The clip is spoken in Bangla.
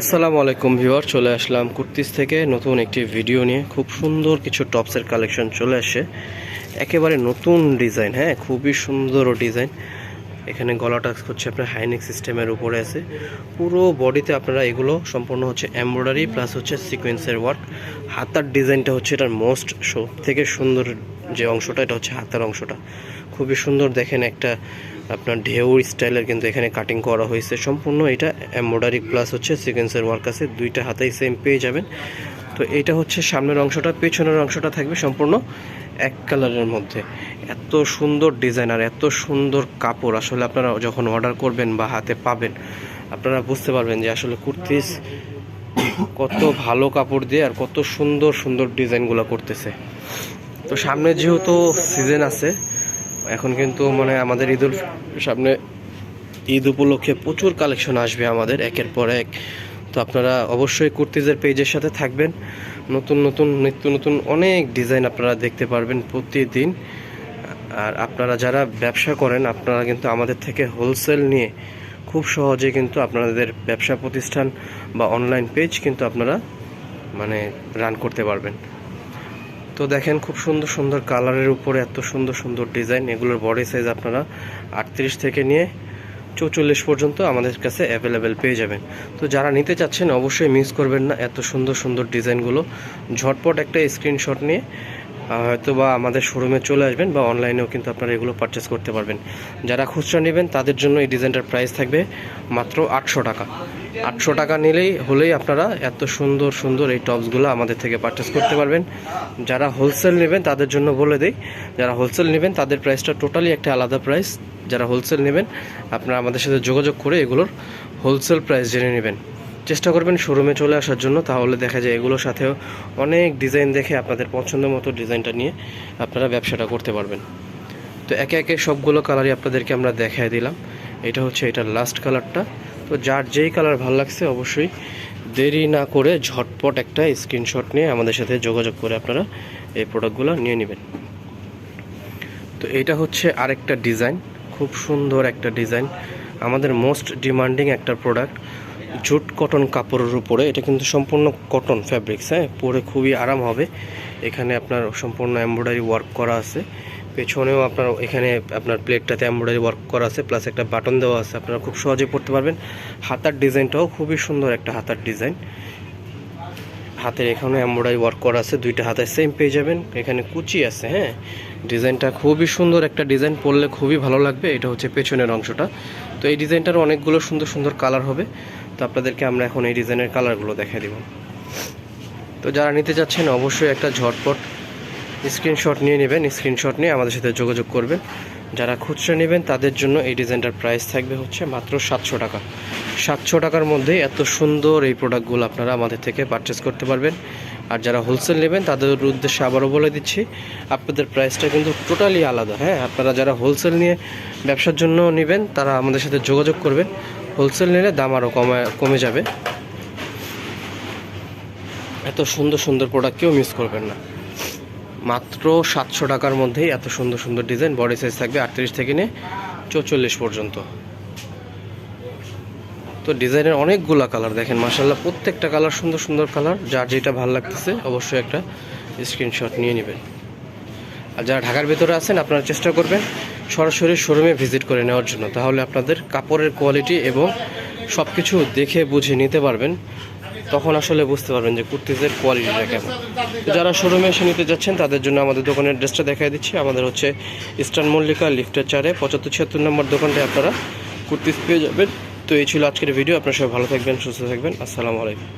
আসসালামু আলাইকুম ভিউয়ার, চলে আসলাম কুর্তিস থেকে। নতুন একটি ভিডিও নিয়ে। খুব সুন্দর কিছু টপসের কালেকশন চলে আসে। একেবারে নতুন ডিজাইন হ্যাঁ খুবই সুন্দর ডিজাইন। এখানে গলাটা হচ্ছে আপনার হাইনিক সিস্টেমের উপরে আছে। পুরো বডিতে আপনারা এগুলো সম্পূর্ণ হচ্ছে এমব্রয়ডারি প্লাস হচ্ছে সিকোয়েন্সের ওয়ার্ক হাতার ডিজাইনটা হচ্ছে এটার মোস্ট সব থেকে সুন্দর যে অংশটা, এটা হচ্ছে হাতার অংশটা। খুবই সুন্দর দেখেন একটা আপনার ঢেউ স্টাইলের কিন্তু এখানে কাটিং করা হয়েছে। সম্পূর্ণ এটা এমব্রয়ডারি প্লাস হচ্ছে সিকোয়েন্সের ওয়ার্ক আছে। দুইটা হাতেই সেম পেয়ে যাবেন। তো এটা হচ্ছে সামনের অংশটা, পেছনের অংশটা থাকবে সম্পূর্ণ এক কালারের মধ্যে। এত সুন্দর ডিজাইন আর এত সুন্দর কাপড়। আসলে আপনারা যখন অর্ডার করবেন বা হাতে পাবেন, আপনারা বুঝতে পারবেন যে আসলে কুর্তিস কত ভালো কাপড় দিয়ে আর কত সুন্দর সুন্দর ডিজাইনগুলো করতেছে। তো সামনে যেহেতু সিজন আছে এখন কিন্তু মানে আমাদের ঈদুল সামনে ঈদ উপলক্ষে প্রচুর কালেকশন আসবে আমাদের, একের পর এক। তো আপনারা অবশ্যই কুর্তিজের পেজের সাথে থাকবেন। নতুন নতুন, নিত্য নতুন অনেক ডিজাইন আপনারা দেখতে পারবেন প্রতিদিন। আর আপনারা যারা ব্যবসা করেন, আপনারা কিন্তু আমাদের থেকে হোলসেল নিয়ে খুব সহজে কিন্তু আপনাদের ব্যবসা প্রতিষ্ঠান বা অনলাইন পেজ কিন্তু আপনারা মানে রান করতে পারবেন। তো দেখেন খুব সুন্দর সুন্দর কালারের উপরে এত সুন্দর সুন্দর ডিজাইন। এগুলোর বডি সাইজ আপনারা আটত্রিশ থেকে নিয়ে চৌচল্লিশ পর্যন্ত আমাদের কাছে অ্যাভেলেবেল পেয়ে যাবেন। তো যারা নিতে চাচ্ছেন অবশ্যই মিস করবেন না, এত সুন্দর সুন্দর ডিজাইনগুলো। ঝটপট একটা স্ক্রিনশট নিয়ে হয়তো বা আমাদের শোরুমে চলে আসবেন বা অনলাইনেও কিন্তু আপনারা এগুলো পারচেস করতে পারবেন। যারা খুচরা নেবেন, তাদের জন্য এই ডিজাইনটার প্রাইস থাকবে মাত্র আটশো টাকা। আটশো টাকা নিলেই, হলেই আপনারা এত সুন্দর সুন্দর এই টপসগুলো আমাদের থেকে পারচেস করতে পারবেন। যারা হোলসেল নেবেন, তাদের জন্য বলে দেই, যারা হোলসেল নেবেন, তাদের প্রাইসটা টোটালি একটা আলাদা প্রাইস যারা হোলসেল নেবেন, আপনারা আমাদের সাথে যোগাযোগ করে এগুলোর হোলসেল প্রাইস জেনে নেবেন। চেষ্টা করবেন শোরুমে চলে আসার জন্য, তাহলে দেখা যায় এগুলোর সাথেও অনেক ডিজাইন দেখে আপনাদের পছন্দ মতো ডিজাইনটা নিয়ে আপনারা ব্যবসাটা করতে পারবেন। তো একে একে সবগুলো কালারই আপনাদেরকে আমরা দেখায় দিলাম। এটা হচ্ছে এটার লাস্ট কালারটা তো যার যেই কালার ভালো লাগছে অবশ্যই দেরি না করে ঝটপট একটা স্ক্রিনশট নিয়ে আমাদের সাথে যোগাযোগ করে আপনারা এই প্রোডাক্টগুলো নিয়ে নেবেন। তো এটা হচ্ছে আরেকটা ডিজাইন খুব সুন্দর একটা ডিজাইন আমাদের মোস্ট ডিমান্ডিং একটা প্রোডাক্ট জুট কটন কাপড়ের উপরে, এটা কিন্তু সম্পূর্ণ কটন ফ্যাব্রিক্স হ্যাঁ? পরে খুবই আরাম হবে। এখানে আপনার সম্পূর্ণ এমব্রয়ডারি ওয়ার্ক করা আছে। পেছনেও আপনার, এখানে আপনার প্লেটটাতে এমব্রয়ডারি ওয়ার্ক করা আছে প্লাস একটা বাটন দেওয়া আছে। আপনারা খুব সহজে পড়তে পারবেন। হাতার ডিজাইনটাও খুবই সুন্দর একটা হাতার ডিজাইন। হাতের এখানে এমব্রয়ডারি ওয়ার্ক করা আছে। দুইটা হাতে সেম পেয়ে যাবেন। এখানে কুচি আছে হ্যাঁ? ডিজাইনটা খুবই সুন্দর, একটা ডিজাইন পরলে খুবই ভালো লাগবে, এটা হচ্ছে পেছনের অংশটা। তো এই ডিজাইনটার অনেকগুলো সুন্দর সুন্দর কালার হবে, তো আপনাদেরকে আমরা এখন এই ডিজাইনের কালারগুলো দেখাই দিব। তো যারা নিতে চাচ্ছেন অবশ্যই একটা ঝটপট স্ক্রিনশট নিয়ে নেবেন, স্ক্রিনশট নিয়ে আমাদের সাথে যোগাযোগ করবেন। যারা খুচরা নেবেন, তাদের জন্য এই ডিজাইনটার প্রাইস থাকবে হচ্ছে মাত্র সাতশো টাকা। সাতশো টাকার মধ্যে এত সুন্দর এই প্রোডাক্টগুলো আপনারা আমাদের থেকে পারচেস করতে পারবেন। আর যারা হোলসেল নেবেন, তাদের উদ্দেশ্যে আবারও বলে দিচ্ছি, আপনাদের প্রাইসটা কিন্তু টোটালি আলাদা। হ্যাঁ আপনারা যারা হোলসেল নিয়ে ব্যবসার জন্য নেবেন, তারা আমাদের সাথে যোগাযোগ করবেন। হোলসেল নিলে দাম আরও কমে কমে যাবে। এত সুন্দর সুন্দর প্রোডাক্ট কেউ মিস করবেন না। মাত্র সাতশো টাকার মধ্যেই এত সুন্দর সুন্দর ডিজাইন বডি সাইজ থাকবে আটত্রিশ থেকে নিয়ে চৌচল্লিশ পর্যন্ত। তো ডিজাইনের অনেকগুলো কালার দেখেন মাসাল্লাহ প্রত্যেকটা কালার সুন্দর সুন্দর কালার। যার যেটা ভালো লাগতেছে, অবশ্যই একটা স্ক্রিনশট নিয়ে নেবেন। আর যারা ঢাকার ভেতরে আছেন, আপনারা চেষ্টা করবেন সরাসরি শোরুমে ভিজিট করে নেওয়ার জন্য। তাহলে আপনাদের কাপড়ের কোয়ালিটি এবং সব কিছু দেখে বুঝে নিতে পারবেন। তখন আসলে বুঝতে পারবেন যে কুর্তিজের কোয়ালিটিটা কেমন। যারা শোরুমে এসে নিতে যাচ্ছেন, তাদের জন্য আমাদের দোকানের ড্রেসটা দেখাই দিচ্ছি। আমাদের হচ্ছে ইস্টার্ন মল্লিকা লিফটের চারে পঁচাত্তর ছিয়াত্তর নম্বর দোকানটায় আপনারা কুর্তিজ পেয়ে যাবেন। তো এই ছিল আজকের ভিডিও আপনারা সবাই ভালো থাকবেন সুস্থ থাকবেন। আসসালামু আলাইকুম।